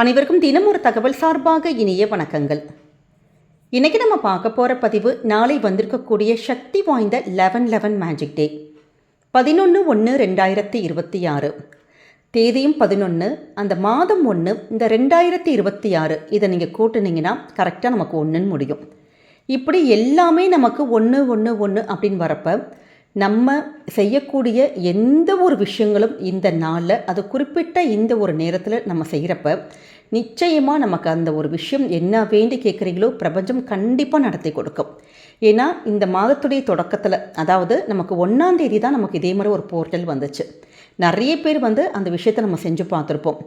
அனைவருக்கும் தினம் ஒரு தகவல் சார்பாக இனிய வணக்கங்கள். இன்றைக்கி நம்ம பார்க்க போகிற பதிவு நாளை வந்திருக்கக்கூடிய சக்தி வாய்ந்த லெவன் லெவன் மேஜிக் டே பதினொன்று ஒன்று ரெண்டாயிரத்தி இருபத்தி ஆறு. தேதியும் பதினொன்று அந்த மாதம் ஒன்று இந்த ரெண்டாயிரத்தி இருபத்தி ஆறு இதை நீங்கள் கூட்டுனீங்கன்னா கரெக்டாக நமக்கு ஒன்றுன்னு முடியும். இப்படி எல்லாமே நமக்கு ஒன்று ஒன்று ஒன்று அப்படின்னு வரப்போ நம்ம செய்யக்கூடிய எந்த ஒரு விஷயங்களும் இந்த நாளில் அது குறிப்பிட்ட இந்த ஒரு நேரத்தில் நம்ம செய்கிறப்ப நிச்சயமாக நமக்கு அந்த ஒரு விஷயம் என்ன வேண்டி கேட்குறீங்களோ பிரபஞ்சம் கண்டிப்பாக நடத்தி கொடுக்கும். ஏன்னா இந்த மாதத்துடைய தொடக்கத்தில் அதாவது நமக்கு ஒன்றாந்தேதி தான் நமக்கு இதே மாதிரி ஒரு போர்ட்டல் வந்துச்சு. நிறைய பேர் வந்து அந்த விஷயத்தை நம்ம செஞ்சு பார்த்துருப்போம்.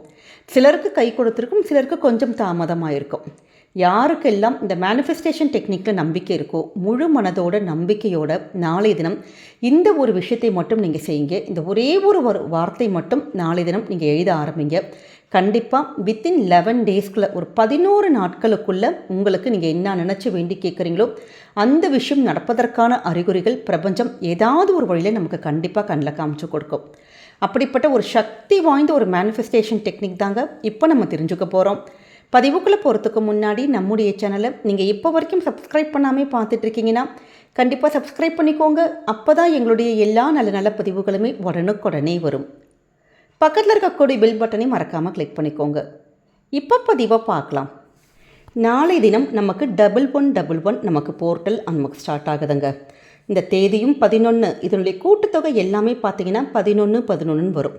சிலருக்கு கை கொடுத்துருக்கும் சிலருக்கு கொஞ்சம் தாமதமாக இருக்கும் யாருக்கெல்லாம் இந்த மேனிஃபெஸ்டேஷன் டெக்னிக்கில் நம்பிக்கை இருக்கோ முழு மனதோட நம்பிக்கையோட நாளை தினம் இந்த ஒரு விஷயத்தை மட்டும் நீங்கள் செய்யுங்க. இந்த ஒரே ஒரு வார்த்தை மட்டும் நாளை தினம் நீங்கள் எழுத ஆரம்பிங்க. கண்டிப்பாக வித்தின் லெவன் டேஸ்க்குள்ளே ஒரு பதினோரு நாட்களுக்குள்ளே உங்களுக்கு நீங்கள் என்ன நினச்சி வேண்டி கேட்குறீங்களோ அந்த விஷயம் நடப்பதற்கான அறிகுறிகள் பிரபஞ்சம் ஏதாவது ஒரு வழியில் நமக்கு கண்டிப்பாக கண்ணில் காமிச்சு கொடுக்கும். அப்படிப்பட்ட ஒரு சக்தி வாய்ந்த ஒரு மேனிஃபெஸ்டேஷன் டெக்னிக் தாங்க இப்போ நம்ம தெரிஞ்சுக்க போகிறோம் பதிவுக்குள்ளே போகிறதுக்கு முன்னாடி நம்முடைய சேனலை நீங்கள் இப்போ வரைக்கும் சப்ஸ்கிரைப் பண்ணாமல் பார்த்துட்ருக்கீங்கன்னா கண்டிப்பாக சப்ஸ்கிரைப் பண்ணிக்கோங்க. அப்போ தான் எங்களுடைய எல்லா நல்ல நல்ல பதிவுகளுமே உடனுக்குடனே வரும். பக்கத்தில் இருக்கக்கூடிய பில் பட்டனை மறக்காமல் கிளிக் பண்ணிக்கோங்க. இப்போ பதிவாக பார்க்கலாம். நாளை தினம் நமக்கு டபுள் ஒன் டபுள் ஒன் நமக்கு போர்ட்டல் நமக்கு ஸ்டார்ட் ஆகுதுங்க. இந்த தேதியும் பதினொன்று இதனுடைய கூட்டுத்தொகை எல்லாமே பார்த்தீங்கன்னா பதினொன்று பதினொன்றுன்னு வரும்.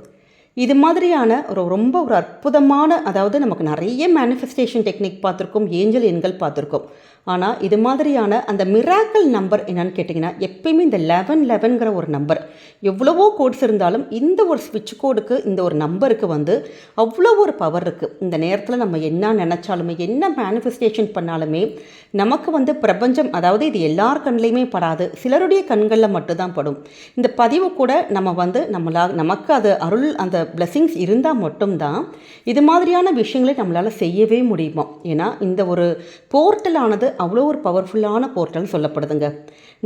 இது மாதிரியான ஒரு ரொம்ப ஒரு அற்புதமான அதாவது நமக்கு நிறைய மேனிஃபெஸ்டேஷன் டெக்னிக் பார்த்துருக்கோம் ஏஞ்சல் எண்கள் பார்த்துருக்கோம். ஆனால் இது மாதிரியான அந்த மிராக்கல் நம்பர் என்னன்னு கேட்டிங்கன்னா எப்பயுமே இந்த லெவன் லெவன்கிற ஒரு நம்பர் எவ்வளவோ கோட்ஸ் இருந்தாலும் இந்த ஒரு ஸ்விட்ச் கோடுக்கு இந்த ஒரு நம்பருக்கு வந்து அவ்வளோ ஒரு பவர் இருக்குது இந்த நேரத்தில் நம்ம என்ன நினச்சாலுமே என்ன மேனிஃபெஸ்டேஷன் பண்ணாலுமே நமக்கு வந்து பிரபஞ்சம் அதாவது இது எல்லார் கண்லேயுமே படாது. சிலருடைய கண்களில் மட்டும்தான் படும். இந்த பதிவு கூட நம்ம வந்து நம்மளா நமக்கு அது அருள் அந்த பிளெஸிங்ஸ் இருந்தால் மட்டும்தான் இது மாதிரியான விஷயங்களை நம்மளால் செய்யவே முடியுமா? ஏன்னா இந்த ஒரு போர்ட்டலானது அவ்வளோ ஒரு பவர்ஃபுல்லான போர்ட்டல் சொல்லப்படுதுங்க.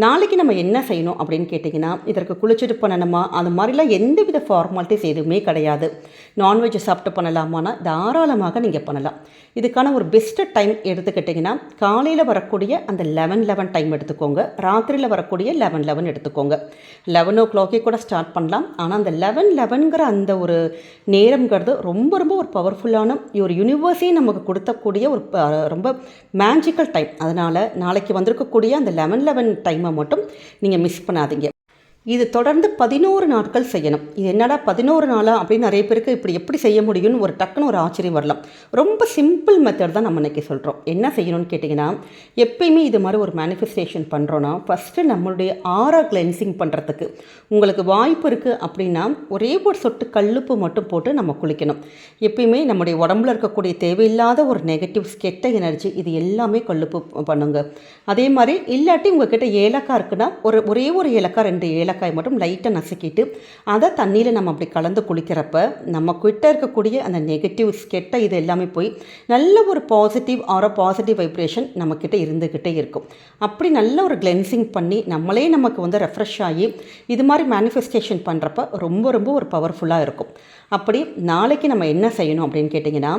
நாளைக்கு நம்ம என்ன செய்யணும் அப்படின்னு கேட்டிங்கன்னா இதற்கு குளிச்சுட்டு பண்ணணுமா? அது மாதிரிலாம் எந்த வித ஃபார்மாலிட்டிஸ் எதுவுமே கிடையாது. நான்வெஜ் சாப்பிட்டு பண்ணலாமான்னா தாராளமாக நீங்கள் பண்ணலாம். இதுக்கான ஒரு பெஸ்ட்டு டைம் எடுத்துக்கிட்டிங்கன்னா காலையில் வரக்கூடிய அந்த லெவன் லெவன் டைம் எடுத்துக்கோங்க. ராத்திரியில் வரக்கூடிய லெவன் லெவன் எடுத்துக்கோங்க. லெவன் ஓ கிளாக்கே கூட ஸ்டார்ட் பண்ணலாம். ஆனால் அந்த லெவன் லெவன்கிற அந்த ஒரு நேரங்கிறது ரொம்ப ரொம்ப ஒரு பவர்ஃபுல்லான ஒரு யூனிவர்ஸே நமக்கு கொடுத்தக்கூடிய ஒரு ரொம்ப மேஜிக்கல் டைம் அதனால் நாளைக்கு வந்திருக்கக்கூடிய அந்த லெவன் லெவன் டைமை மட்டும் நீங்கள் மிஸ் பண்ணாதீங்க. இது தொடர்ந்து பதினோரு நாட்கள் செய்யணும். இது என்னடா பதினோரு நாளா அப்படின்னு நிறைய பேருக்கு இப்படி எப்படி செய்ய முடியும்னு ஒரு டக்குன்னு ஒரு ஆச்சரியம் வரலாம். ரொம்ப சிம்பிள் மெத்தட் தான் நம்ம இன்றைக்கி சொல்கிறோம் என்ன செய்யணும்னு கேட்டிங்கன்னா எப்பயுமே இது மாதிரி ஒரு மேனிஃபெஸ்டேஷன் பண்ணுறோன்னா ஃபஸ்ட்டு நம்மளுடைய ஆரா கிளென்சிங் பண்ணுறதுக்கு உங்களுக்கு வாய்ப்பு இருக்குது அப்படின்னா ஒரே ஒரு சொட்டு கல்லுப்பு மட்டும் போட்டு நம்ம குளிக்கணும். எப்பயுமே நம்முடைய உடம்புல இருக்கக்கூடிய தேவையில்லாத ஒரு நெகட்டிவ்ஸ் கெட்ட எனர்ஜி இது எல்லாமே கல்லுப்பு பண்ணுங்க. அதே மாதிரி இல்லாட்டி உங்ககிட்ட ஏலக்காய் இருக்குன்னா ஒரு ஒரே ஒரு ஏலக்காய் ரெண்டு ஏலக்காய் மட்டும் லைட்டாக நசுக்கிட்டு அதை தண்ணியில் நம்ம அப்படி கலந்து குளிக்கிறப்ப நம்ம கிட்ட இருக்கக்கூடிய அந்த நெகட்டிவ்ஸ் கெட்ட இது எல்லாமே போய் நல்ல ஒரு பாசிட்டிவ் ஆர் பாசிட்டிவ் வைப்ரேஷன் நம்மக்கிட்ட இருந்துக்கிட்டே இருக்கும். அப்படி நல்ல ஒரு கிளென்சிங் பண்ணி நம்மளே நமக்கு வந்து ரெஃப்ரெஷ் ஆகி இது மாதிரி மேனிஃபெஸ்டேஷன் பண்ணுறப்ப ரொம்ப ரொம்ப ஒரு பவர்ஃபுல்லாக இருக்கும். அப்படி நாளைக்கு நம்ம என்ன செய்யணும் அப்படின்னு கேட்டிங்கன்னா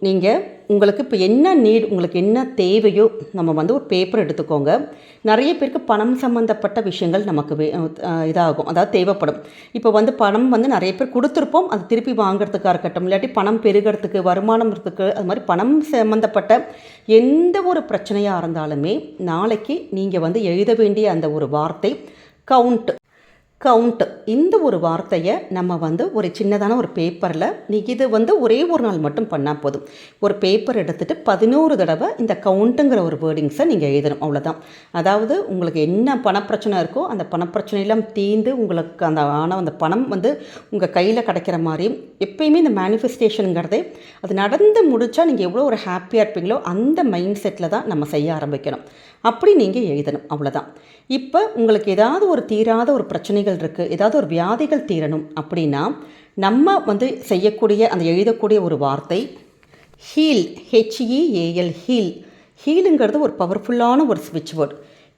நீங்கள் உங்களுக்கு இப்போ என்ன நீட் உங்களுக்கு என்ன தேவையோ நம்ம வந்து ஒரு பேப்பர் எடுத்துக்கோங்க. நிறைய பேருக்கு பணம் சம்மந்தப்பட்ட விஷயங்கள் நமக்கு வே- இதாகும். அதாவது தேவைப்படும். இப்போ வந்து பணம் வந்து நிறைய பேர் கொடுத்துருப்போம். அது திருப்பி வாங்குறதுக்காக இருக்கட்டும் இல்லாட்டி பணம் பெருகிறதுக்கு வருமானம் இருக்கிறதுக்கு அது மாதிரி பணம் சம்மந்தப்பட்ட எந்த ஒரு பிரச்சனையாக இருந்தாலுமே நாளைக்கு நீங்கள் வந்து எழுத வேண்டிய அந்த ஒரு வார்த்தை கவுண்ட் கவுண்ட் இந்த ஒரு வார்த்தையை நம்ம வந்து ஒரு சின்னதான ஒரு பேப்பரில் நீ இது வந்து ஒரே ஒரு நாள் மட்டும் பண்ணால் போதும். ஒரு பேப்பர் எடுத்துகிட்டு பதினோரு தடவை இந்த கவுண்ட்டுங்கிற ஒரு வேர்டிங்ஸை நீங்கள் எழுதணும் அவ்வளோதான் அதாவது உங்களுக்கு என்ன பணப்பிரச்சனை இருக்கோ அந்த பணப்பிரச்சனையெல்லாம் தீர்ந்து உங்களுக்கு அந்த ஆனால் அந்த பணம் வந்து உங்கள் கையில் கிடைக்கிற மாதிரி எப்பயுமே இந்த மேனிஃபெஸ்டேஷனுங்கிறதே அது நடந்து முடித்தா நீங்கள் எவ்வளோ ஒரு ஹாப்பியாக இருப்பீங்களோ அந்த மைண்ட் செட்டில் தான் நம்ம செய்ய ஆரம்பிக்கணும். அப்படி நீங்கள் எழுதணும் அவ்வளோதான் இப்போ உங்களுக்கு ஏதாவது ஒரு தீராத ஒரு பிரச்சனைகள் இருக்குது ஏதாவது ஒரு வியாதிகள் தீரணும் அப்படின்னா நம்ம வந்து செய்யக்கூடிய அந்த எழுதக்கூடிய ஒரு வார்த்தை ஹீல் ஹெச்இஏஎல் ஹீல் ஹீலுங்கிறது ஒரு பவர்ஃபுல்லான ஒரு ஸ்விட்ச் வேர்ட்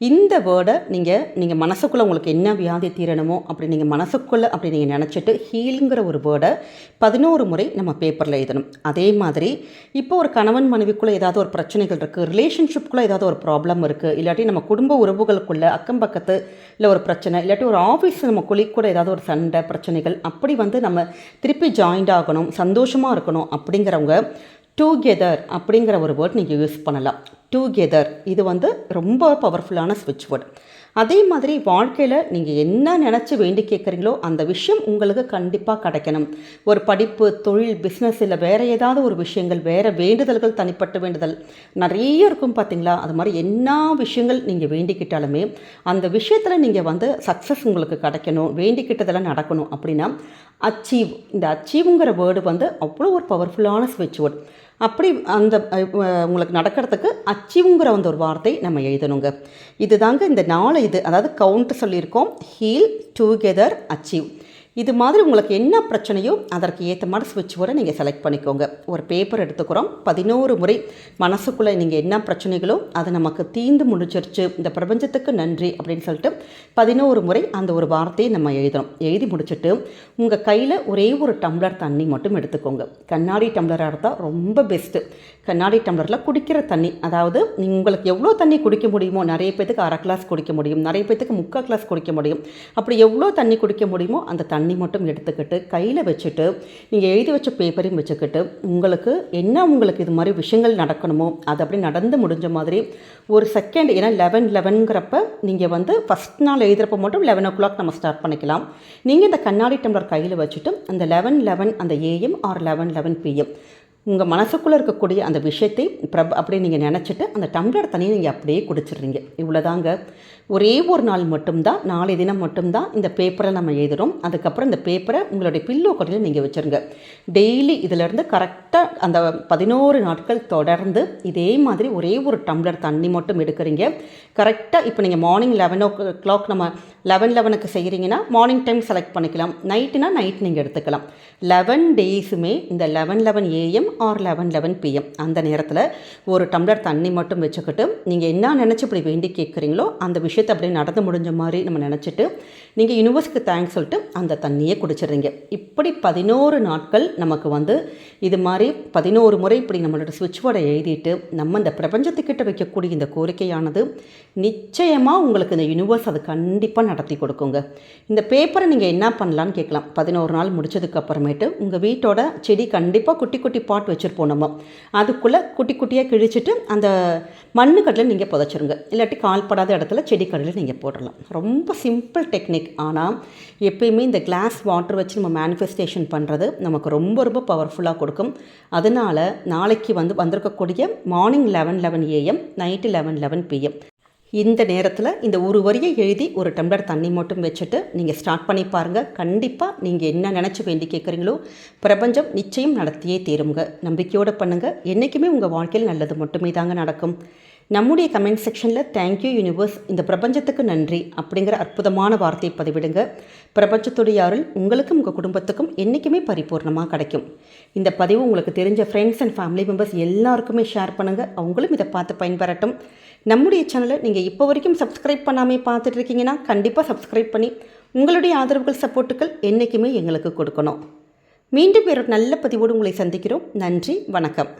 இந்த வேர்டை நீங்கள் நீங்கள் மனசுக்குள்ளே உங்களுக்கு என்ன வியாதி தீரணுமோ அப்படி நீங்கள் மனசுக்குள்ளே அப்படி நீங்கள் நினச்சிட்டு ஹீலுங்கிற ஒரு வேர்டை பதினோரு முறை நம்ம பேப்பரில் எழுதணும். அதே மாதிரி இப்போ ஒரு கணவன் மனைவிக்குள்ளே ஏதாவது ஒரு பிரச்சனைகள் இருக்குது ரிலேஷன்ஷிப்குள்ளே ஏதாவது ஒரு ப்ராப்ளம் இருக்குது இல்லாட்டி நம்ம குடும்ப உறவுகளுக்குள்ளே அக்கம் பக்கத்து இல்லை ஒரு பிரச்சனை இல்லாட்டி ஒரு ஆஃபீஸ் நம்ம கொலிக் கூட ஏதாவது ஒரு சண்டை பிரச்சனைகள் அப்படி வந்து நம்ம திருப்பி ஜாயிண்ட் ஆகணும் சந்தோஷமாக இருக்கணும் அப்படிங்கிறவங்க டூகெதர் அப்படிங்கிற ஒரு வேர்ட் நீங்கள் யூஸ் பண்ணலாம். டூகெதர் இது வந்து ரொம்ப பவர்ஃபுல்லான ஸ்விட்ச் வேர்டு அதே மாதிரி வாழ்க்கையில் நீங்கள் என்ன நினச்சி வேண்டி கேட்குறீங்களோ அந்த விஷயம் உங்களுக்கு கண்டிப்பாக கிடைக்கணும். ஒரு படிப்பு தொழில் பிஸ்னஸ் இல்லை வேறு ஏதாவது ஒரு விஷயங்கள் வேறு வேண்டுதல்கள் தனிப்பட்ட வேண்டுதல் நிறைய இருக்கும் பார்த்தீங்களா அது மாதிரி என்ன விஷயங்கள் நீங்கள் வேண்டிக்கிட்டாலுமே அந்த விஷயத்தில் நீங்கள் வந்து சக்ஸஸ் உங்களுக்கு கிடைக்கணும் வேண்டிக்கிட்டதெல்லாம் நடக்கணும் அப்படின்னா அச்சீவ் இந்த அச்சீவுங்கிற வேர்டு வந்து அவ்வளோ ஒரு பவர்ஃபுல்லான ஸ்விட்ச் வேர்டு அப்படி அந்த உங்களுக்கு நடக்கிறதுக்கு அச்சீவ்ங்கிற அந்த ஒரு வார்த்தை நம்ம எழுதணுங்க. இதுதாங்க இந்த நாலு இது அதாவது கவுண்ட் சொல்லியிருக்கோம். ஹீல் டுகெதர் அச்சீவ் இது மாதிரி உங்களுக்கு என்ன பிரச்சனையோ அதற்கு ஏற்ற மாதிரி சுவிட்ச் போர்டை நீங்கள் செலக்ட் பண்ணிக்கோங்க. ஒரு பேப்பர் எடுத்துக்கிறோம். பதினோரு முறை மனசுக்குள்ளே நீங்கள் என்ன பிரச்சனைகளோ அது நமக்கு தீந்து முடிச்சிருச்சு இந்த பிரபஞ்சத்துக்கு நன்றி அப்படின்னு சொல்லிட்டு பதினோரு முறை அந்த ஒரு வார்த்தையை நம்ம எழுதணும். எழுதி முடிச்சுட்டு உங்கள் கையில் ஒரே ஒரு டம்ளர் தண்ணி மட்டும் எடுத்துக்கோங்க. கண்ணாடி டம்ளராக இருந்தால் ரொம்ப பெஸ்ட்டு கண்ணாடி டம்ளரில் குடிக்கிற தண்ணி அதாவது உங்களுக்கு எவ்வளோ தண்ணி குடிக்க முடியுமோ நிறைய பேத்துக்கு அரை கிளாஸ் குடிக்க முடியும். நிறைய பேத்துக்கு முக்கால் கிளாஸ் குடிக்க முடியும். அப்படி எவ்வளோ தண்ணி குடிக்க முடியுமோ அந்த தண்ணி தண்ணி மட்டும் எடுத்துக்கிட்டு கையில் வச்சுட்டு நீங்கள் எழுதி வச்ச பேப்பரையும் வச்சுக்கிட்டு உங்களுக்கு என்ன உங்களுக்கு இது மாதிரி விஷயங்கள் நடக்கணுமோ அது அப்படி நடந்து முடிஞ்ச மாதிரி ஒரு செகண்ட் ஏன்னா லெவன் லெவனுங்கிறப்ப நீங்கள் வந்து ஃபஸ்ட் நாள் எழுதுகிறப்ப மட்டும் லெவன் ஓ கிளாக் நம்ம ஸ்டார்ட் பண்ணிக்கலாம். நீங்கள் இந்த கண்ணாடி டம்ளர் கையில் வச்சுட்டு அந்த லெவன் லெவன் அந்த AM or eleven eleven PM உங்கள் மனசுக்குள்ளே இருக்கக்கூடிய அந்த விஷயத்தை ப்ரப் அப்படியே நீங்கள் நினச்சிட்டு அந்த டம்ளர் தண்ணியை நீங்கள் அப்படியே குடிச்சிடுறீங்க. இவ்வளோதாங்க ஒரே ஒரு நாள் மட்டும்தான் நாளை தினம் மட்டும்தான் இந்த பேப்பரை நம்ம எழுதுகிறோம் அதுக்கப்புறம் இந்த பேப்பரை உங்களுடைய பில்லோ கடையில் நீங்கள் வச்சுருங்க. டெய்லி இதிலேருந்து கரெக்டாக அந்த பதினோரு நாட்கள் தொடர்ந்து இதே மாதிரி ஒரே ஒரு டம்ளர் தண்ணி மட்டும் எடுக்கிறீங்க. கரெக்டாக இப்போ நீங்கள் மார்னிங் லெவன் ஓ கிளாக் நம்ம லெவன் லெவனுக்கு செய்கிறீங்கன்னா மார்னிங் டைம் செலக்ட் பண்ணிக்கலாம். நைட்டுனா நைட் நீங்கள் எடுத்துக்கலாம். லெவன் டேஸுமே இந்த eleven eleven AM or eleven eleven PM அந்த நேரத்தில் ஒரு டம்ளர் தண்ணி மட்டும் வச்சுக்கிட்டு நீங்கள் என்ன நினச்சி இப்படி வேண்டி கேட்குறீங்களோ அந்த விஷயம் விஷயத்தை அப்படியே நடந்து முடிஞ்ச மாதிரி நம்ம நினச்சிட்டு நீங்கள் யூனிவர்ஸ்க்கு தேங்க்ஸ் சொல்லிட்டு அந்த தண்ணியை குடிச்சிடுறீங்க. இப்படி பதினோரு நாட்கள் நமக்கு வந்து இது மாதிரி பதினோரு முறை இப்படி நம்மளோட சுவிட்ச் போர்டை எழுதிட்டு நம்ம இந்த பிரபஞ்சத்துக்கிட்ட வைக்கக்கூடிய இந்த கோரிக்கையானது நிச்சயமாக உங்களுக்கு இந்த யூனிவர்ஸ் அது கண்டிப்பாக நடத்தி கொடுக்குங்க. இந்த பேப்பரை நீங்கள் என்ன பண்ணலான்னு கேட்கலாம். பதினோரு நாள் முடிச்சதுக்கு அப்புறமேட்டு உங்கள் வீட்டோட செடி கண்டிப்பாக குட்டி குட்டி பாட் வச்சுருப்போம் நம்ம. அதுக்குள்ளே குட்டி குட்டியாக கிழிச்சிட்டு அந்த மண்ணு கடையில் நீங்கள் புதைச்சிருங்க. இல்லாட்டி கால்படாத இடத்துல செடி கடையில் நீங்கள் போடலாம். ரொம்ப சிம்பிள் டெக்னிக் ஆனால் எப்பயுமே இந்த கிளாஸ் வாட்டர் வச்சு நம்ம மேனிஃபெஸ்டேஷன் பண்ணுறது நமக்கு ரொம்ப ரொம்ப பவர்ஃபுல்லாக கொடுக்கும். அதனால் நாளைக்கு வந்து வந்திருக்கக்கூடிய morning eleven eleven AM night eleven eleven PM இந்த நேரத்தில் இந்த ஒரு வரியை எழுதி ஒரு டம்ளர் தண்ணி மட்டும் வச்சுட்டு நீங்கள் ஸ்டார்ட் பண்ணி பாருங்கள் கண்டிப்பாக நீங்கள் என்ன நினச்சி வேண்டி கேட்குறீங்களோ பிரபஞ்சம் நிச்சயம் நடத்தியே தீருங்க. நம்பிக்கையோடு பண்ணுங்கள் என்றைக்குமே உங்கள் வாழ்க்கையில் நல்லது மட்டுமே தாங்க நடக்கும். நம்முடைய கமெண்ட் செக்ஷனில் தேங்க்யூ யூனிவர்ஸ் இந்த பிரபஞ்சத்துக்கு நன்றி அப்படிங்கிற அற்புதமான வார்த்தையை பதிவிடுங்க. பிரபஞ்சத்துடைய அருள் உங்களுக்கும் உங்கள் குடும்பத்துக்கும் என்றைக்குமே பரிபூர்ணமாக கிடைக்கும். இந்த பதிவு உங்களுக்கு தெரிஞ்ச ஃப்ரெண்ட்ஸ் அண்ட் ஃபேமிலி மெம்பர்ஸ் எல்லாருக்குமே ஷேர் பண்ணுங்கள் அவங்களும் இதை பார்த்து பயன்பெறட்டும். நம்முடைய சேனலை நீங்கள் இப்போ வரைக்கும் சப்ஸ்கிரைப் பண்ணாமே பார்த்துட்டு இருக்கீங்கன்னா கண்டிப்பாக சப்ஸ்கிரைப் பண்ணி உங்களுடைய ஆதரவுகள் சப்போர்ட்டுகள் என்றைக்குமே எங்களுக்கு கொடுக்கணும். மீண்டும் வேறு நல்ல பதிவோடு உங்களை சந்திக்கிறோம். நன்றி வணக்கம்.